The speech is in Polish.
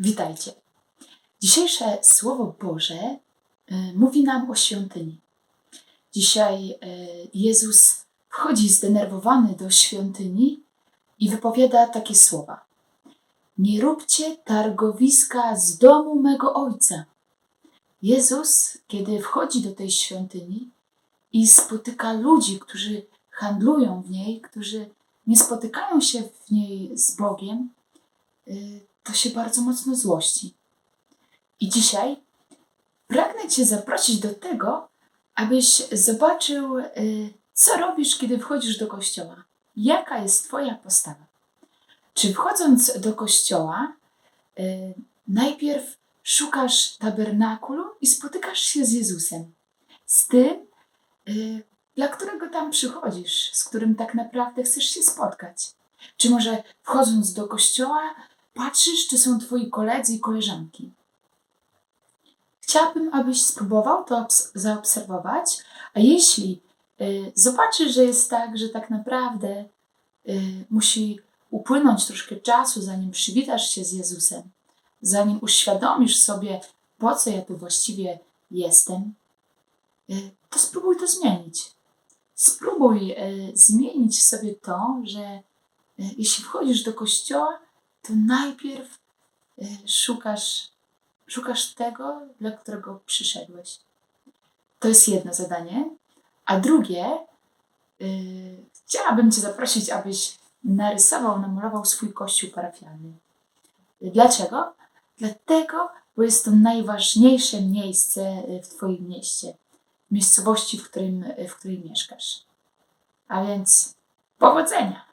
Witajcie. Dzisiejsze Słowo Boże y, mówi nam o świątyni. Dzisiaj y, Jezus wchodzi zdenerwowany do świątyni i wypowiada takie słowa: Nie róbcie targowiska z domu mego ojca. Jezus, kiedy wchodzi do tej świątyni i spotyka ludzi, którzy handlują w niej, którzy nie spotykają się w niej z Bogiem, y, to się bardzo mocno złości. I dzisiaj pragnę Cię zaprosić do tego, abyś zobaczył, y, co robisz, kiedy wchodzisz do kościoła. Jaka jest Twoja postawa? Czy wchodząc do kościoła, y, najpierw szukasz tabernakulum i spotykasz się z Jezusem, z tym, y, dla którego tam przychodzisz, z którym tak naprawdę chcesz się spotkać? Czy może wchodząc do kościoła, patrzysz, czy są twoi koledzy i koleżanki? Chciałabym, abyś spróbował to obs- zaobserwować, a jeśli y, zobaczysz, że jest tak, że tak naprawdę y, musi upłynąć troszkę czasu, zanim przywitasz się z Jezusem, zanim uświadomisz sobie, po co ja tu właściwie jestem, y, to spróbuj to zmienić. Spróbuj y, zmienić sobie to, że y, jeśli wchodzisz do kościoła, to najpierw y, szukasz, szukasz tego, dla którego przyszedłeś. To jest jedno zadanie. A drugie, y, chciałabym Cię zaprosić, abyś narysował, namalował swój kościół parafialny. Dlaczego? Dlatego, bo jest to najważniejsze miejsce y, w Twoim mieście, miejscowości, w, którym, w której mieszkasz. A więc powodzenia!